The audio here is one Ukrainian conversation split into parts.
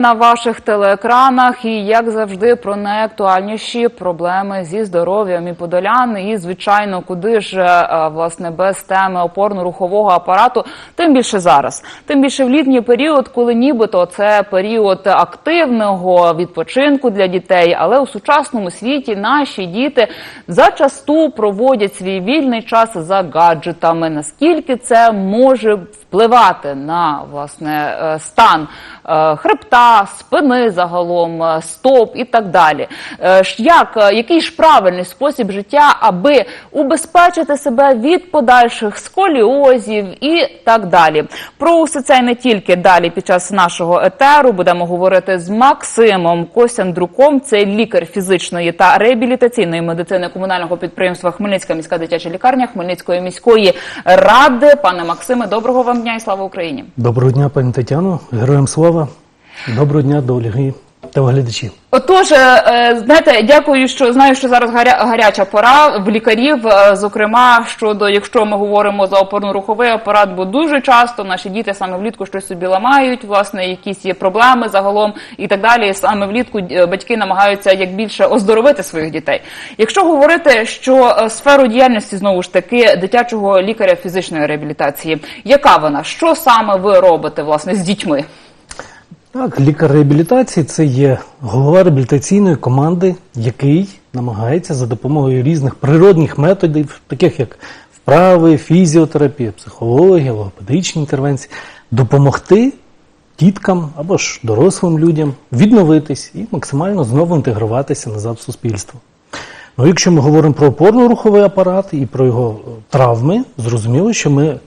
На ваших телеекранах і як завжди про найактуальніші проблеми зі здоров'ям і подолян. І звичайно, куди ж е, власне без теми опорно-рухового апарату, тим більше зараз, тим більше в літній період, коли нібито це період активного відпочинку для дітей, але у сучасному світі наші діти зачасту проводять свій вільний час за гаджетами. Наскільки це може впливати на власне е, стан е, хребта, спини загалом, е, стоп і так далі. Е, Як е, який ж правильний спосіб життя, аби убезпечити себе від подальших сколіозів і так далі? Про усе це і не тільки далі під час нашого етеру будемо говорити з Максимом Костяндруком. Це лікар фізичної та реабілітаційної медицини комунального підприємства Хмельницька міська дитяча лікарня Хмельницької міської ради. Пане Максиме, доброго вам дня і слава Україні. Доброго дня, пані Тетяно. Героям слава. Доброго дня до Ольги телеглядачів. Отож, е, е, знаєте, дякую, що знаю, що зараз гаря, гаряча пора в лікарів. е, Зокрема, щодо якщо ми говоримо за опорно-руховий апарат, бо дуже часто наші діти саме влітку щось собі ламають, власне, якісь є проблеми загалом і так далі. Саме влітку батьки намагаються як більше оздоровити своїх дітей. Якщо говорити, що сферу діяльності знову ж таки дитячого лікаря фізичної реабілітації, яка вона? Що саме ви робите власне з дітьми? Так, лікар реабілітації це є голова реабілітаційної команди, який намагається за допомогою різних природних методів, таких як вправи, фізіотерапія, психологія, логопедичні інтервенції, допомогти діткам або ж дорослим людям відновитись і максимально знову інтегруватися назад в суспільство. Ну, якщо ми говоримо про опорно-руховий апарат і про його травми, зрозуміло, що ми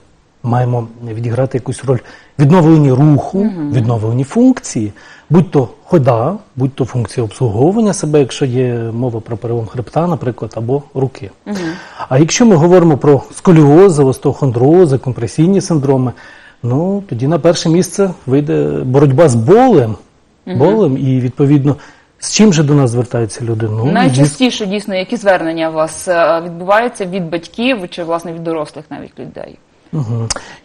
маємо відіграти якусь роль відновленні руху, відновленні функції, будь то хода, будь то функція обслуговування себе, якщо є мова про перелом хребта, наприклад, або руки. А якщо ми говоримо про сколіози, остеохондрози, компресійні синдроми, ну тоді на перше місце вийде боротьба з болем, болем і відповідно. З чим же до нас звертаються люди? Ну, Найчастіше дійсно, які звернення у вас е, відбуваються від батьків чи власне від дорослих навіть людей?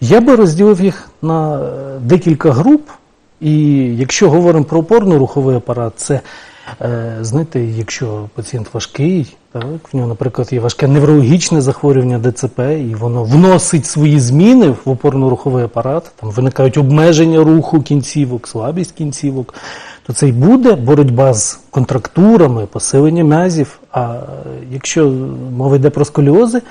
Я би розділив їх на е, декілька груп, і якщо говоримо про опорно-руховий апарат, це е, знаєте, якщо пацієнт важкий, так, в нього, наприклад, є важке неврологічне захворювання ДЦП, і воно вносить свої зміни в опорно-руховий апарат, там виникають обмеження руху кінцівок, слабість кінцівок, то це й буде боротьба з контрактурами, посилення м'язів. А е, якщо мова йде про сколіози,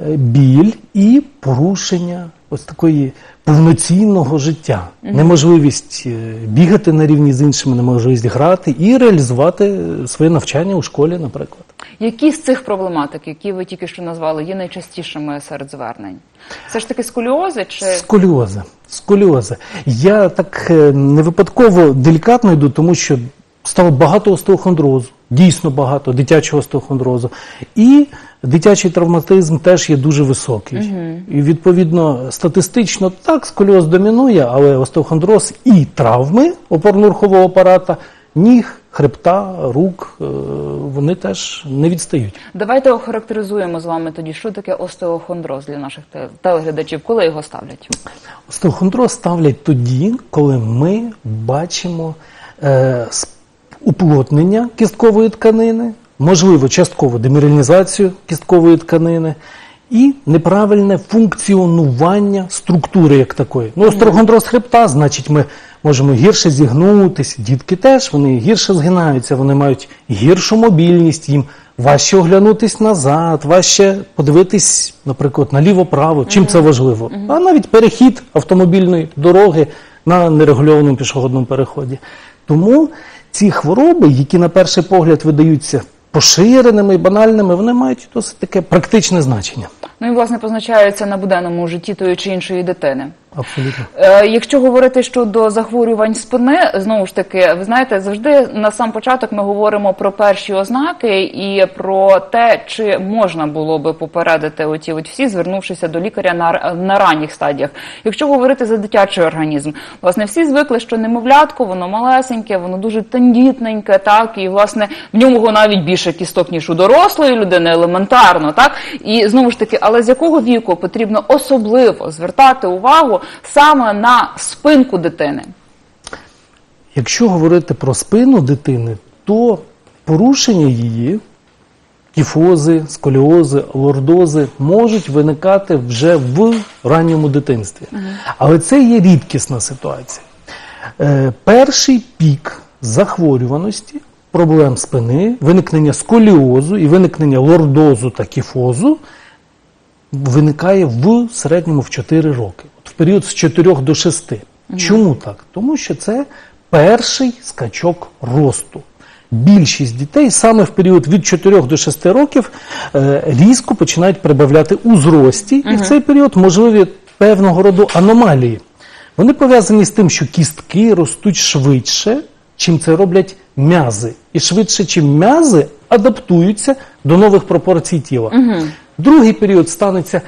біль і порушення ось такої повноцінного життя, неможливість е, бігати на рівні з іншими, неможливість грати і реалізувати е, своє навчання у школі, наприклад. Які з цих проблематик, які ви тільки що назвали, є найчастішими серед звернень? Все ж таки сколіози чи Сколіози. Сколіози. Я так е, не випадково делікатно йду, тому що стало багато остеохондрозу, дійсно багато дитячого остеохондрозу. І дитячий травматизм теж є дуже високий. І відповідно статистично так сколіоз домінує, але остеохондроз і травми опорно-рухового апарата, ніг, хребта, рук, е, вони теж не відстають. давайте охарактеризуємо з вами тоді, що таке остеохондроз для наших телеглядачів, коли його ставлять? Остеохондроз ставлять тоді, коли ми бачимо е, уплотнення кісткової тканини, можливо, часткову деміралізацію кісткової тканини і неправильне функціонування структури як такої. Ну, остеохондроз хребта, значить, ми можемо гірше зігнутися. Дітки теж вони гірше згинаються, вони мають гіршу мобільність, їм важче оглянутись назад, важче подивитись, наприклад, наліво-право. Чим це важливо? А навіть перехід автомобільної дороги на нерегульованому пішохідному переході. Тому ці хвороби, які на перший погляд видаються поширеними банальними, вони мають досить таке практичне значення. Ну і власне позначаються на буденному житті тої чи іншої дитини. Абсолютно. Е, Якщо говорити щодо захворювань спини, знову ж таки, ви знаєте, завжди на сам початок ми говоримо про перші ознаки і про те, чи можна було би попередити оті от всі, звернувшися до лікаря на, на ранніх стадіях. Якщо говорити за дитячий організм, власне, всі звикли, що немовлятко, воно малесеньке, воно дуже тендітненьке, так і власне в ньому навіть більше кісток ніж у дорослої людини, елементарно, так і знову ж таки, але з якого віку потрібно особливо звертати увагу саме на спинку дитини? Якщо говорити про спину дитини, то порушення її, кіфози, сколіози, лордози можуть виникати вже в ранньому дитинстві. Але це є рідкісна ситуація. Е, перший пік захворюваності, проблем спини, виникнення сколіозу і виникнення лордозу та кіфозу виникає в середньому в 4 роки, От в період з 4 до 6. Чому так? Тому що це перший скачок росту. Більшість дітей саме в період від 4 до 6 років е, різко починають прибавляти у зрості, і в цей період можливі певного роду аномалії. Вони пов'язані з тим, що кістки ростуть швидше, чим це роблять м'язи. І швидше, чим м'язи адаптуються до нових пропорцій тіла. Другий період станеться,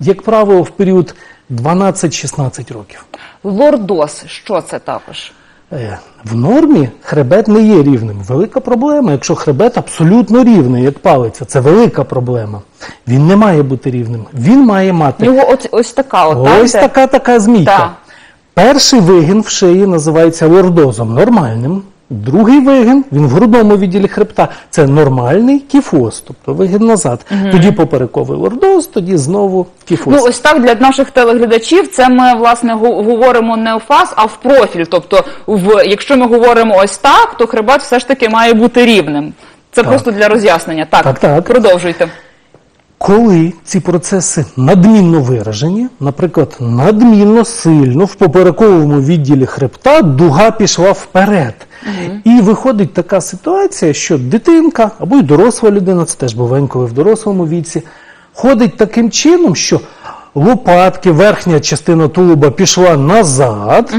як правило, в період 12-16 років. Лордоз, що це також? Е, В нормі хребет не є рівним. Велика проблема. Якщо хребет абсолютно рівний, як палиця, це велика проблема. Він не має бути рівним. Він має мати нього ось, ось така, от, ось де- така така змійка. Так. Перший вигін в шиї називається лордозом, нормальним. Другий вигін, він в грудному відділі хребта, це нормальний кіфоз, тобто вигін назад. Тоді поперековий лордоз, тоді знову кіфоз. Ну, ось так для наших телеглядачів. Це ми власне говоримо не в фаз, а в профіль. Тобто, в якщо ми говоримо ось так, то хребет все ж таки має бути рівним. Це Так. просто для роз'яснення. Так, Так, так. продовжуйте. Коли ці процеси надмінно виражені, наприклад, надмінно сильно в поперековому відділі хребта дуга пішла вперед. І виходить така ситуація, що дитинка або й доросла людина, це теж буває коли в дорослому віці, ходить таким чином, що лопатки, верхня частина тулуба пішла назад,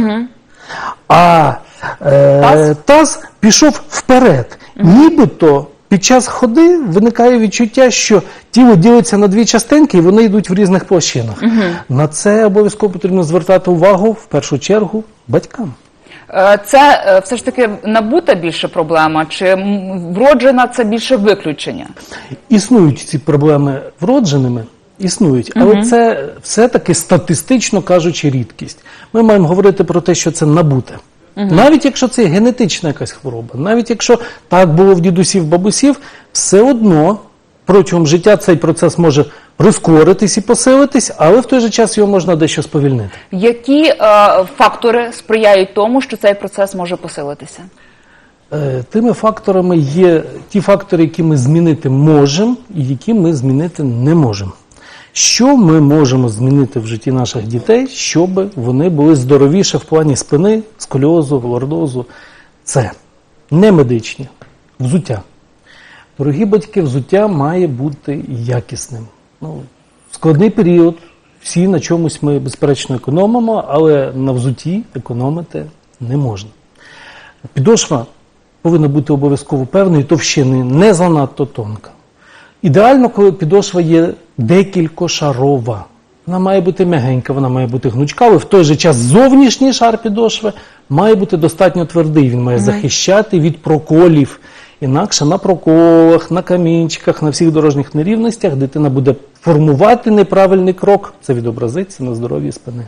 а е, Таз? таз пішов вперед. Нібито під час ходи виникає відчуття, що тіло ділиться на дві частинки і вони йдуть в різних площинах. На це обов'язково потрібно звертати увагу в першу чергу батькам. Е, Це е, все ж таки набута більше проблема, чи вроджена це більше виключення? Існують ці проблеми вродженими, існують, але це все-таки статистично кажучи рідкість. Ми маємо говорити про те, що це набуте. Навіть якщо це генетична якась хвороба, навіть якщо так було в дідусів, бабусів, все одно протягом життя цей процес може прискоритись і посилитись, але в той же час його можна дещо сповільнити. Які е, фактори сприяють тому, що цей процес може посилитися? Е, Тими факторами є ті фактори, які ми змінити можемо, і які ми змінити не можемо. Що ми можемо змінити в житті наших дітей, щоб вони були здоровіше в плані спини, сколіозу, лордозу? Це не медичні, взуття. Дорогі батьки, взуття має бути якісним. Ну, складний період всі на чомусь ми безперечно економимо, але на взутті економити не можна. Підошва повинна бути обов'язково певної товщини, не занадто тонка. Ідеально, коли підошва є декількошарова. Вона має бути м'ягенька, вона має бути гнучка, але в той же час зовнішній шар підошви має бути достатньо твердий. Він має захищати від проколів. Інакше на проколах, на камінчиках, на всіх дорожніх нерівностях дитина буде формувати неправильний крок. Це відобразиться на здоров'ї спини.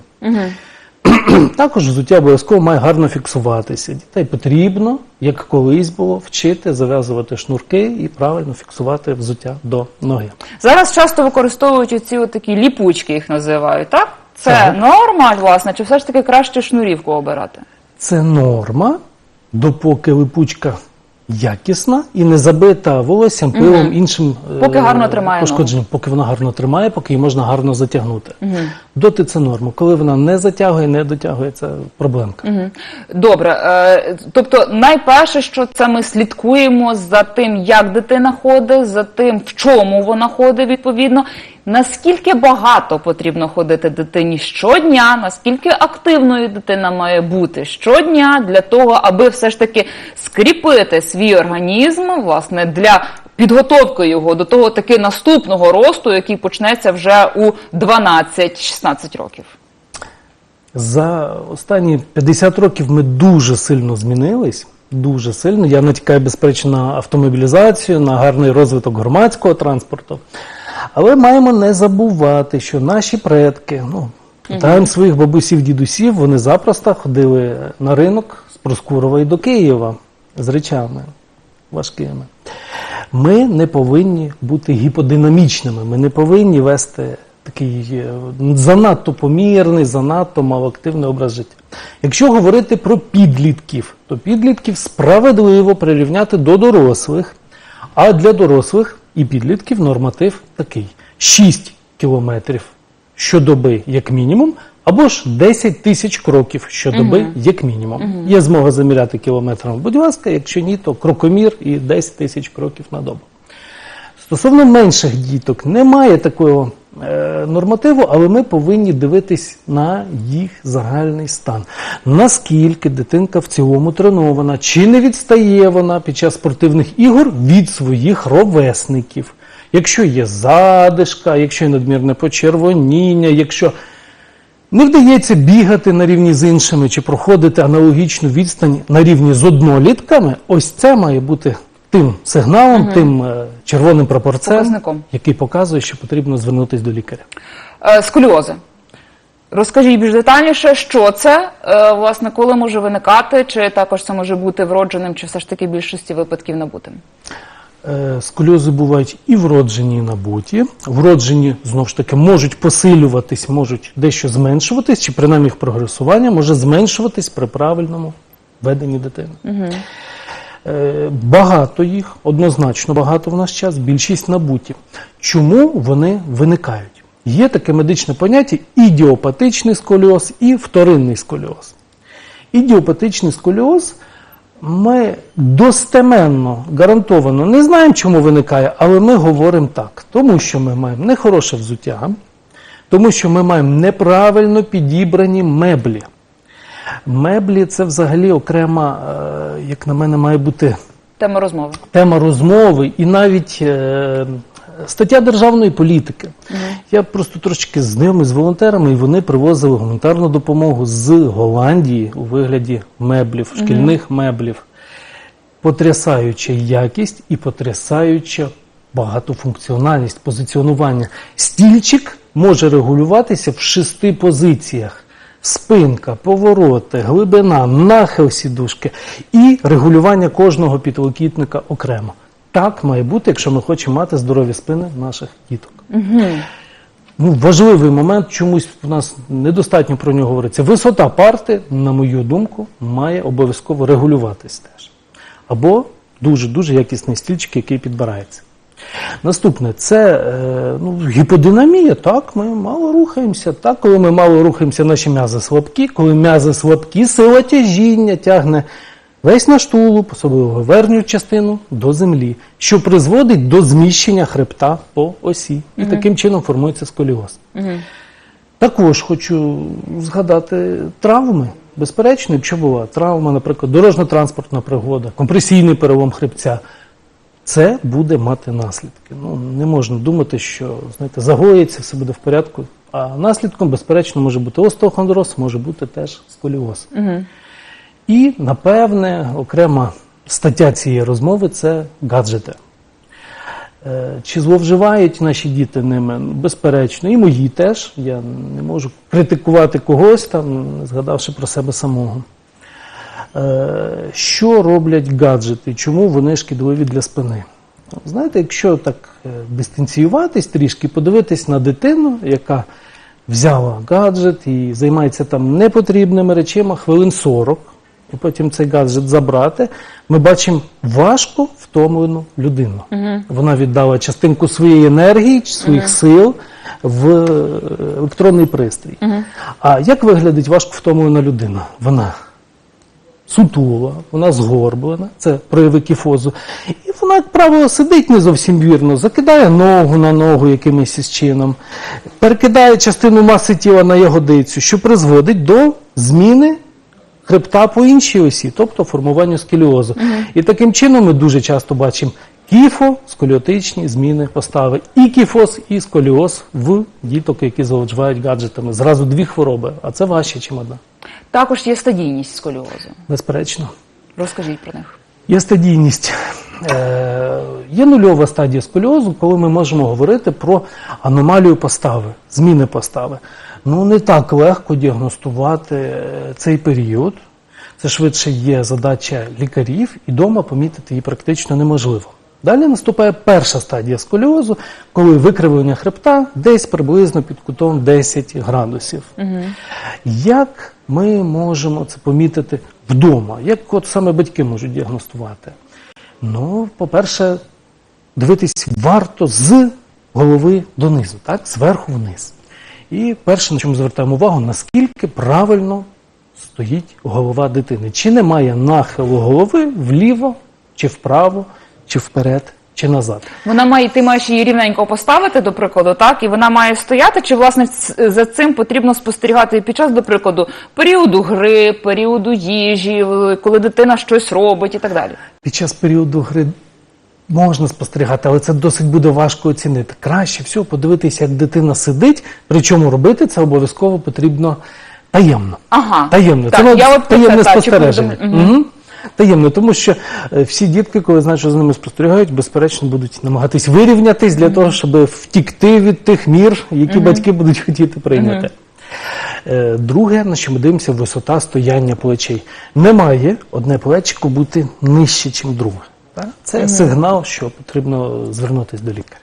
Також взуття обов'язково має гарно фіксуватися. Дітей потрібно, як колись було, вчити зав'язувати шнурки і правильно фіксувати взуття до ноги. Зараз часто використовують от такі ліпучки, їх називають, так? Це Так. норма, власне, чи все ж таки краще шнурівку обирати? Це норма, допоки липучка якісна і не забита волоссям, пилом, іншим е, Поки гарно тримає пошкодженням, поки вона гарно тримає, поки її можна гарно затягнути. Доти це норма. Коли вона не затягує, не дотягує, це проблемка. Мгм. Добре, е, тобто найперше, що це ми слідкуємо за тим, як дитина ходить, за тим, в чому вона ходить відповідно. Наскільки багато потрібно ходити дитині щодня, наскільки активною дитина має бути щодня для того, аби все ж таки скріпити свій організм, власне, для підготовки його до того таки наступного росту, який почнеться вже у 12-16 років. За останні 50 років ми дуже сильно змінились. Дуже сильно. Я натякаю, безперечно, на автомобілізацію, на гарний розвиток громадського транспорту. Але маємо не забувати, що наші предки, ну, питаємо своїх бабусів, дідусів, вони запросто ходили на ринок з Проскурова і до Києва з речами важкими. Ми не повинні бути гіподинамічними, ми не повинні вести такий е, занадто помірний, занадто малоактивний образ життя. Якщо говорити про підлітків, то підлітків справедливо прирівняти до дорослих, а для дорослих і підлітків норматив такий: 6 кілометрів щодоби, як мінімум, або ж 10 тисяч кроків щодоби, як мінімум. Є змога заміряти кілометрами. Будь ласка, якщо ні, то крокомір і 10 тисяч кроків на добу. Стосовно менших діток, немає такого нормативу, але ми повинні дивитись на їх загальний стан. Наскільки дитинка в цілому тренована, чи не відстає вона під час спортивних ігор від своїх ровесників. Якщо є задишка, якщо є надмірне почервоніння, якщо не вдається бігати на рівні з іншими чи проходити аналогічну відстань на рівні з однолітками, ось це має бути тим сигналом, тим е, червоним прапорцем, Показником. який показує, що потрібно звернутися до лікаря. Е, Сколіози. Розкажіть більш детальніше, що це, е, власне, коли може виникати, чи також це може бути вродженим, чи все ж таки в більшості випадків набутим? Е, Сколіози бувають і вроджені, і набуті. Вроджені, знову ж таки, можуть посилюватись, можуть дещо зменшуватись, чи принаймні їх прогресування може зменшуватись при правильному веденні дитини. Е, Багато їх, однозначно багато в наш час, більшість набуті. Чому вони виникають? Є таке медичне поняття ідіопатичний сколіоз і вторинний сколіоз. Ідіопатичний сколіоз ми достеменно, гарантовано не знаємо, чому виникає, але ми говоримо так, тому що ми маємо нехороше взуття, тому що ми маємо неправильно підібрані меблі. Меблі це взагалі окрема, е, як на мене, має бути Тема розмови. тема розмови і навіть е, стаття державної політики. Я просто трошки знайомий з волонтерами, і вони привозили гуманітарну допомогу з Голландії у вигляді меблів, шкільних меблів. Потрясаюча якість і потрясаюча багатофункціональність позиціонування. Стільчик може регулюватися в шести позиціях. Спинка, повороти, глибина, нахил сідушки і регулювання кожного підлокітника окремо. Так має бути, якщо ми хочемо мати здорові спини наших діток. Ну, важливий момент, чомусь у нас недостатньо про нього говориться. Висота парти, на мою думку, має обов'язково регулюватись теж. Або дуже-дуже якісний стільчик, який підбирається. Наступне це е, ну, гіподинамія. Так, ми мало рухаємося. Так, коли ми мало рухаємося, наші м'язи слабкі. Коли м'язи слабкі, сила тяжіння тягне весь наш тулуб, особливо верхню частину, до землі, що призводить до зміщення хребта по осі. І таким чином формується сколіоз. Також хочу згадати травми. Безперечно, якщо була травма, наприклад, дорожньо-транспортна пригода, компресійний перелом хребця, це буде мати наслідки. Ну, не можна думати, що знаєте, загоїться, все буде в порядку. А наслідком, безперечно, може бути остеохондроз, може бути теж сколіоз. І, напевне, окрема стаття цієї розмови це гаджети. Е, Чи зловживають наші діти ними? Безперечно, і мої теж. Я не можу критикувати когось, там, не згадавши про себе самого. Е, Що роблять гаджети? Чому вони шкідливі для спини? Знаєте, якщо так е, дистанціюватись трішки, подивитись на дитину, яка взяла гаджет і займається там непотрібними речима хвилин 40, і потім цей гаджет забрати, ми бачимо важко втомлену людину. Вона віддала частинку своєї енергії, своїх сил в е, електронний пристрій. А як виглядить важко втомлена людина? Вона сутула, вона згорблена, це прояви кіфозу. І вона, як правило, сидить не зовсім вірно, закидає ногу на ногу якимось із чином, перекидає частину маси тіла на ягодицю, що призводить до зміни хребта по іншій осі, тобто формуванню скеліозу. І таким чином ми дуже часто бачимо кіфо, сколіотичні зміни постави. І кіфоз, і сколіоз в діток, які зловживають гаджетами. Зразу дві хвороби, а це важче, чим одна. Також є стадійність сколіозу. Безперечно. Розкажіть про них. Є стадійність. Е, Є нульова стадія сколіозу, коли ми можемо говорити про аномалію постави, зміни постави. Ну, не так легко діагностувати е, цей період, Це швидше є задача лікарів, і вдома помітити її практично неможливо. Далі наступає перша стадія сколіозу, коли викривлення хребта десь приблизно під кутом 10 градусів. Як ми можемо це помітити вдома? Як от саме батьки можуть діагностувати? Ну, по-перше, дивитись варто з голови донизу, так? зверху вниз. І перше, на чому звертаємо увагу, наскільки правильно стоїть голова дитини. Чи немає нахилу голови вліво, чи вправо, чи вперед, чи назад. Вона має, ти маєш її рівненько поставити, до прикладу, так, і вона має стояти, чи власне за цим потрібно спостерігати під час, до прикладу, періоду гри, періоду їжі, коли дитина щось робить і так далі. Під час періоду гри можна спостерігати, але це досить буде важко оцінити. Краще всього подивитися, як дитина сидить, причому робити це обов'язково потрібно таємно. Ага. Таємно. Так, це я от таємне спостереження. повідомлю- Мгм. Таємно, тому що е, всі дітки, коли знають, що за ними спостерігають, безперечно будуть намагатись вирівнятись для того, щоб втікти від тих мір, які батьки будуть хотіти прийняти. Е, Друге, на що ми дивимося, висота стояння плечей. Не має одне плечико бути нижче, ніж друге. Це сигнал, що потрібно звернутися до лікаря.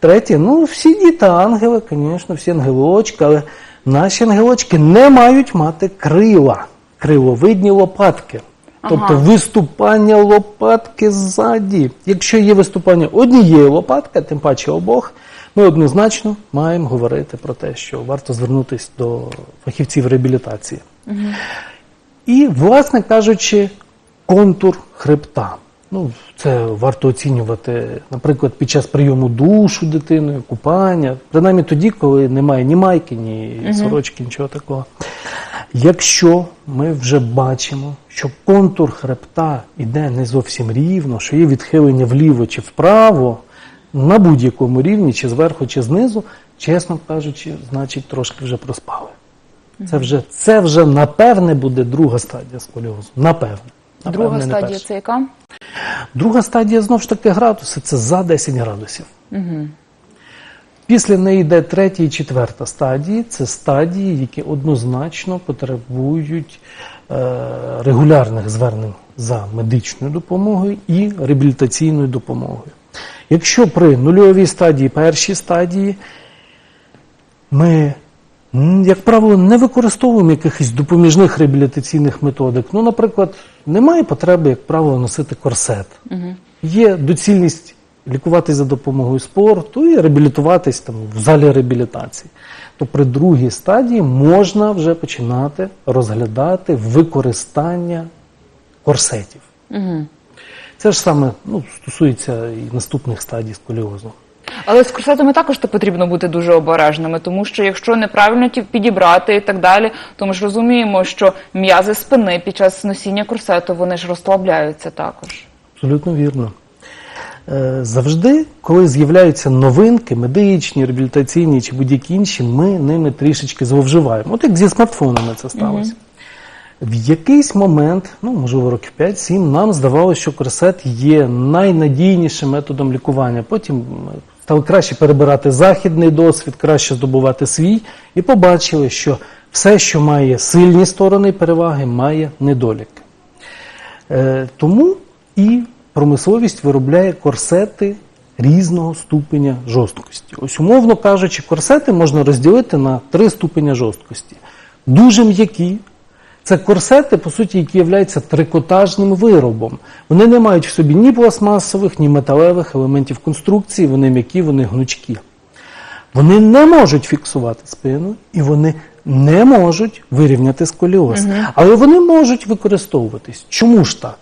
Третє, ну всі діти ангели, звісно, всі ангелочки, але наші ангелочки не мають мати крила, криловидні лопатки. Тобто виступання лопатки ззаді. Якщо є виступання однієї лопатки, тим паче обох, ми однозначно маємо говорити про те, що варто звернутися до фахівців реабілітації. І, власне кажучи, контур хребта. Ну, це варто оцінювати, наприклад, під час прийому душу дитиною, купання, принаймні тоді, коли немає ні майки, ні сорочки, нічого такого. Якщо ми вже бачимо, що контур хребта йде не зовсім рівно, що є відхилення вліво чи вправо, на будь-якому рівні, чи зверху, чи знизу, чесно кажучи, значить трошки вже проспали. Це вже, це вже напевне буде друга стадія сколіозу. Напевне. Друга Напевне, стадія перша. це яка? Друга стадія знову ж таки градуси, це за 10 градусів. Після неї йде третя і четверта стадії. Це стадії, які однозначно потребують е, регулярних звернень за медичною допомогою і реабілітаційною допомогою. Якщо при нульовій стадії, першій стадії, ми, як правило, не використовуємо якихось допоміжних реабілітаційних методик. Ну, наприклад, немає потреби, як правило, носити корсет. Є доцільність лікуватись за допомогою спорту і реабілітуватись там в залі реабілітації. То при другій стадії можна вже починати розглядати використання корсетів. Це ж саме ну, стосується і наступних стадій сколіозу. Але з корсетами також то потрібно бути дуже обережними, тому що якщо неправильно ті підібрати і так далі, то ми ж розуміємо, що м'язи спини під час носіння корсету вони ж розслабляються також. Абсолютно вірно. Е, Завжди, коли з'являються новинки, медичні, реабілітаційні чи будь-які інші, ми ними трішечки зловживаємо. От як зі смартфонами це сталося. В якийсь момент, ну можливо, років 5-7, нам здавалося, що корсет є найнадійнішим методом лікування. Потім стали краще перебирати західний досвід, краще здобувати свій, і побачили, що все, що має сильні сторони переваги, має недоліки. Е, тому і промисловість виробляє корсети різного ступеня жорсткості. Ось, умовно кажучи, корсети можна розділити на три ступеня жорсткості. Дуже м'які. Це корсети, по суті, які являються трикотажним виробом. Вони не мають в собі ні пластмасових, ні металевих елементів конструкції, вони м'які, вони гнучкі. Вони не можуть фіксувати спину і вони не можуть вирівняти сколіоз. Але вони можуть використовуватись. Чому ж так?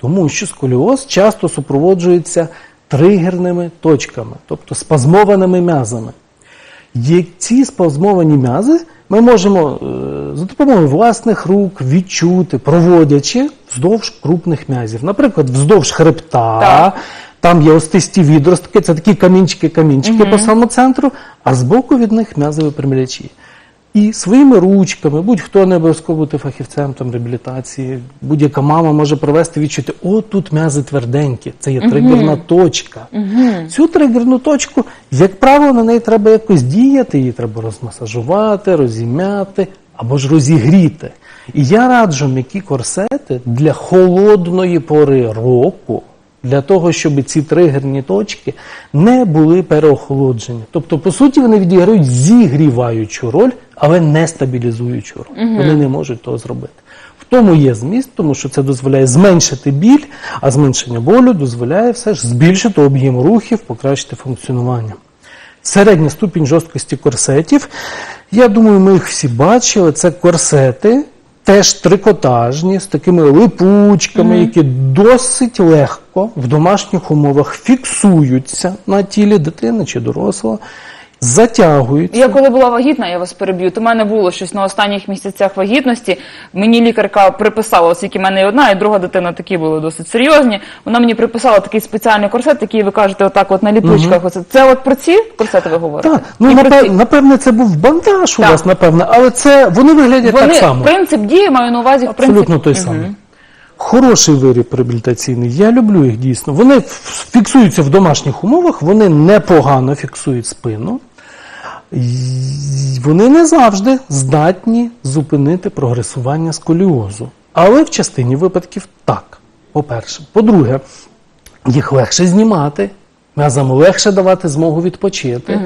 Тому що сколіоз часто супроводжується тригерними точками, тобто спазмованими м'язами. Є ці спазмовані м'язи ми можемо е, за допомогою власних рук відчути, проводячи вздовж крупних м'язів. Наприклад, вздовж хребта, Так. там є остисті відростки, це такі камінчики-камінчики по самоцентру, а збоку від них м'язові примірячі. І своїми ручками, будь-хто не обов'язково бути фахівцем там, реабілітації, будь-яка мама може провести відчути, о, тут м'язи тверденькі, це є тригерна точка. Цю тригерну точку, як правило, на неї треба якось діяти, її треба розмасажувати, розім'яти або ж розігріти. І я раджу м'які корсети для холодної пори року, для того, щоб ці тригерні точки не були переохолоджені. Тобто, по суті, вони відіграють зігріваючу роль, але не стабілізуючу роль. Вони не можуть того зробити. В тому є зміст, тому що це дозволяє зменшити біль, а зменшення болю дозволяє все ж збільшити об'єм рухів, покращити функціонування. Середня ступінь жорсткості корсетів. Я думаю, ми їх всі бачили. Це корсети, теж трикотажні, з такими липучками, які досить легко в домашніх умовах фіксуються на тілі дитини чи дорослого, затягуються. Я коли була вагітна, я вас переб'ю. То в мене було щось на останніх місяцях вагітності. Мені лікарка приписала, оскільки в мене і одна, і друга дитина такі були досить серйозні. Вона мені приписала такий спеціальний корсет, який ви кажете, отак, от на ліпучках. Оце це от про ці корсети ви говорите? Так, ну І напев- ці- напевне, це був бандаж у вас, напевне, але це вони виглядять Вони так само. принцип дії маю на увазі в Абсолютно принципі. той самий. Хороший виріб реабілітаційний. Я люблю їх дійсно. Вони фіксуються в домашніх умовах, вони непогано фіксують спину. Вони не завжди здатні зупинити прогресування сколіозу. Але в частині випадків так. По-перше. По-друге, їх легше знімати. М'язам легше давати змогу відпочити.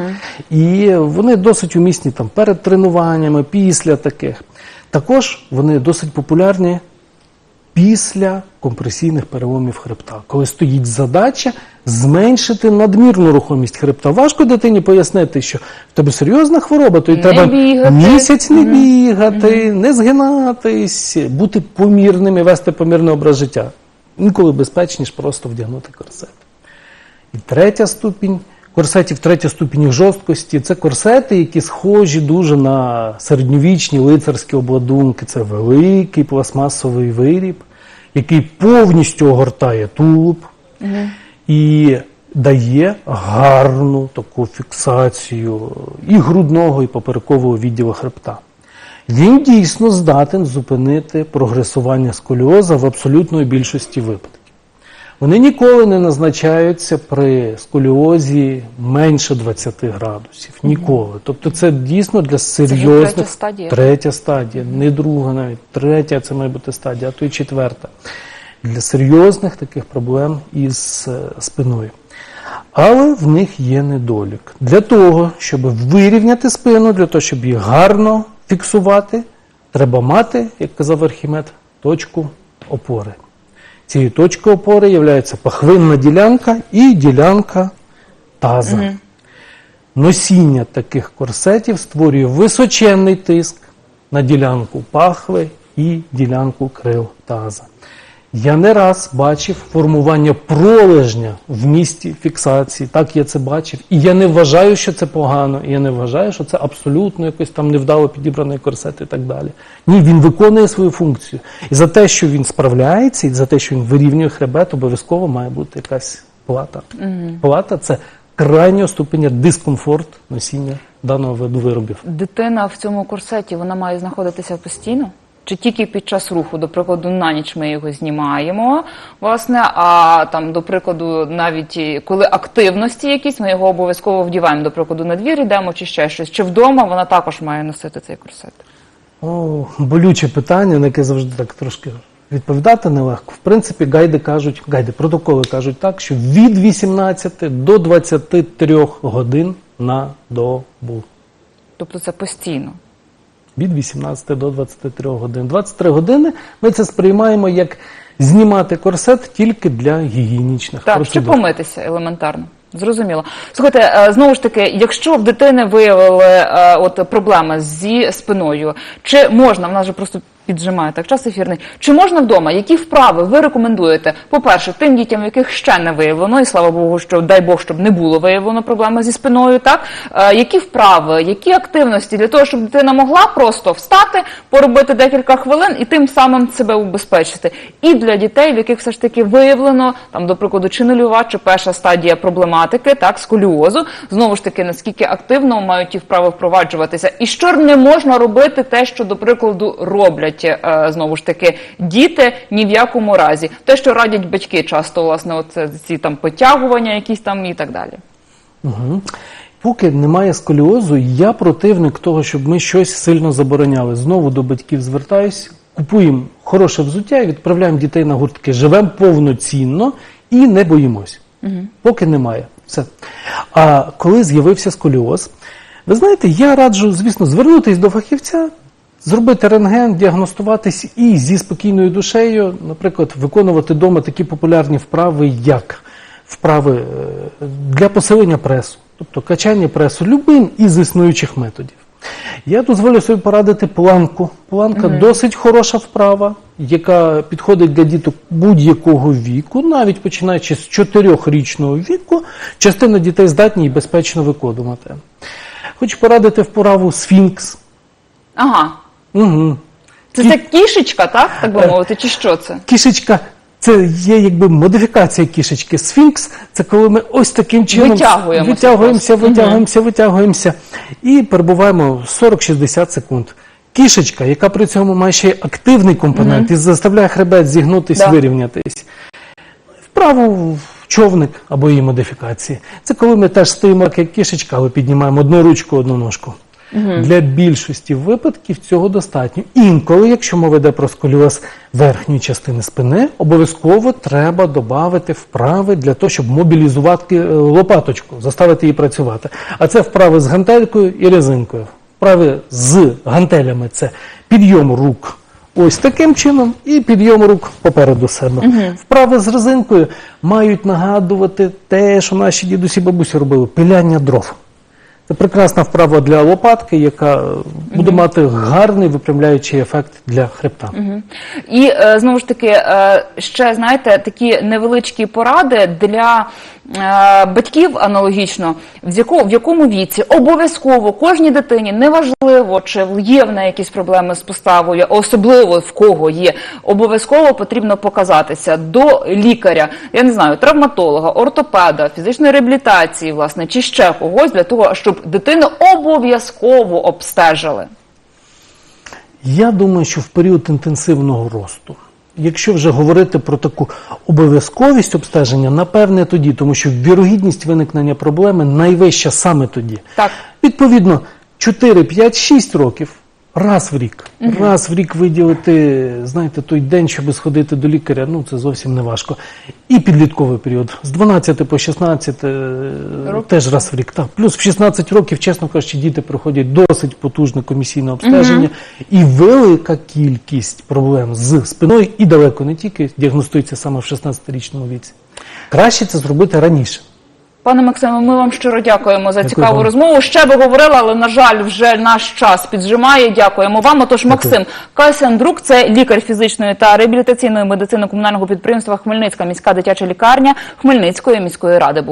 І вони досить умісні там перед тренуваннями, після таких. Також вони досить популярні після компресійних переломів хребта, коли стоїть задача зменшити надмірну рухомість хребта. Важко дитині пояснити, що в тебе серйозна хвороба, то й Не треба бігати. місяць не бігати, не згинатись, бути помірним і вести помірний образ життя. Інколи безпечніше просто вдягнути корсет. І третя ступінь корсетів, третя ступінь жорсткості це корсети, які схожі дуже на середньовічні лицарські обладунки. Це великий пластмасовий виріб, який повністю огортає тулуб і дає гарну таку фіксацію і грудного, і поперекового відділу хребта. Він дійсно здатен зупинити прогресування сколіоза в абсолютної більшості випадків. Вони ніколи не назначаються при сколіозі менше 20 градусів. Ніколи. Тобто це дійсно для серйозних третя стадія. третя стадія, не друга навіть, третя це має бути стадія, а то й четверта. Для серйозних таких проблем із е, спиною. Але в них є недолік. Для того, щоб вирівняти спину, для того, щоб її гарно фіксувати, треба мати, як казав Архімед, точку опори. Цією точкою опори є пахвинна ділянка і ділянка таза. Носіння таких корсетів створює височенний тиск на ділянку пахви і ділянку крил таза. Я не раз бачив формування пролежня в місті фіксації. Так я це бачив. І я не вважаю, що це погано. І я не вважаю, що це абсолютно якось там невдало підібраний корсет і так далі. Ні, він виконує свою функцію. І за те, що він справляється, і за те, що він вирівнює хребет, обов'язково має бути якась плата. Плата це крайнього ступеня дискомфорт носіння даного виду виробів. Дитина в цьому корсеті вона має знаходитися постійно? Чи тільки під час руху, до прикладу, на ніч ми його знімаємо, власне, а там, до прикладу, навіть коли активності якісь, ми його обов'язково вдіваємо, до прикладу, на двір йдемо чи ще щось. Чи вдома вона також має носити цей корсет? О, болюче питання, на яке завжди так трошки відповідати нелегко. В принципі, гайди кажуть, гайди, протоколи кажуть так, що від 18 до 23 годин на добу. Тобто це постійно. Від 18 до 23 годин. 23 години ми це сприймаємо як знімати корсет тільки для гігієнічних Так, процедур. щоб помитися елементарно. Зрозуміло. Слухайте, е, знову ж таки, якщо в дитини виявили е, от проблеми зі спиною, чи можна, в нас же просто піджимає так час ефірний, чи можна вдома, які вправи ви рекомендуєте? По-перше, тим дітям, яких ще не виявлено, і слава Богу, що дай Бог, щоб не було виявлено проблеми зі спиною, так? Е, які вправи, які активності для того, щоб дитина могла просто встати, поробити декілька хвилин і тим самим себе убезпечити. І для дітей, в яких все ж таки виявлено, там, до прикладу, чи нульова, чи перша стадія проблематики, так, сколіозу, знову ж таки, наскільки активно мають ті вправи впроваджуватися, і що не можна робити, те, що, до прикладу, роблять е, знову ж таки діти ні в якому разі. Те, що радять батьки часто, власне, от е, ці там потягування, якісь там і так далі. Угу. Поки немає сколіозу, я противник того, щоб ми щось сильно забороняли. Знову до батьків звертаюсь. купуємо хороше взуття і відправляємо дітей на гуртки. Живемо повноцінно і не боїмось. Поки немає. Все. А коли з'явився сколіоз, ви знаєте, я раджу, звісно, звернутися до фахівця, зробити рентген, діагностуватись і зі спокійною душею, наприклад, виконувати вдома такі популярні вправи, як вправи е, для посилення пресу, тобто качання пресу любим із існуючих методів. Я дозволю собі порадити планку. Планка досить хороша вправа, яка підходить для діток будь-якого віку, навіть починаючи з 4-річного віку, частина дітей здатні і безпечно виконувати. Хочу порадити вправу сфінкс. Ага. Угу. Це Кі- ця кішечка, так? Так би мовити, чи що це? Кішечка. Це є якби модифікація кішечки. Сфінкс це коли ми ось таким чином Витягуємося витягуємося, витягуємося, витягуємося і перебуваємо 40-60 секунд. Кішечка, яка при цьому має ще й активний компонент і заставляє хребет зігнутись, Да. вирівнятись. Вправо в човник або її модифікації. Це коли ми теж стоїмо як кішечка, але піднімаємо одну ручку, одну ножку. Для більшості випадків цього достатньо. Інколи, якщо мова йде про сколіоз верхньої частини спини, обов'язково треба додати вправи для того, щоб мобілізувати е, лопаточку, заставити її працювати. А це вправи з гантелькою і резинкою. Вправи з гантелями це підйом рук. Ось таким чином і підйом рук попереду себе. Вправи з резинкою мають нагадувати те, що наші дідусі бабусі робили пиляння дров. Це прекрасна вправа для лопатки, яка буде мати гарний випрямляючий ефект для хребта. І е, знову ж таки, е, ще знаєте, такі невеличкі поради для батьків аналогічно, в якому віці обов'язково кожній дитині, неважливо, чи є в неї якісь проблеми з поставою, особливо в кого є, обов'язково потрібно показатися до лікаря, я не знаю, травматолога, ортопеда, фізичної реабілітації, власне, чи ще когось для того, щоб дитину обов'язково обстежили. Я думаю, що в період інтенсивного росту, якщо вже говорити про таку обов'язковість обстеження, напевне тоді, тому що вірогідність виникнення проблеми найвища саме тоді. Так. Відповідно, 4, 5, 6 років. Раз в рік. Раз в рік виділити, знаєте, той день, щоб сходити до лікаря, ну це зовсім не важко. І підлітковий період. З 12 по 16 е, Років. теж раз в рік. Так. Плюс в 16 років, чесно кажучи, діти проходять досить потужне комісійне обстеження. І велика кількість проблем з спиною і далеко не тільки діагностується саме в 16-річному віці. Краще це зробити раніше. Пане Максиме, ми вам щиро дякуємо за Дякую цікаву вам. розмову. Ще би говорила, але на жаль, вже наш час піджимає. Дякуємо вам. Отож, Максим Касяндрук, це лікар фізичної та реабілітаційної медицини комунального підприємства Хмельницька міська дитяча лікарня Хмельницької міської ради.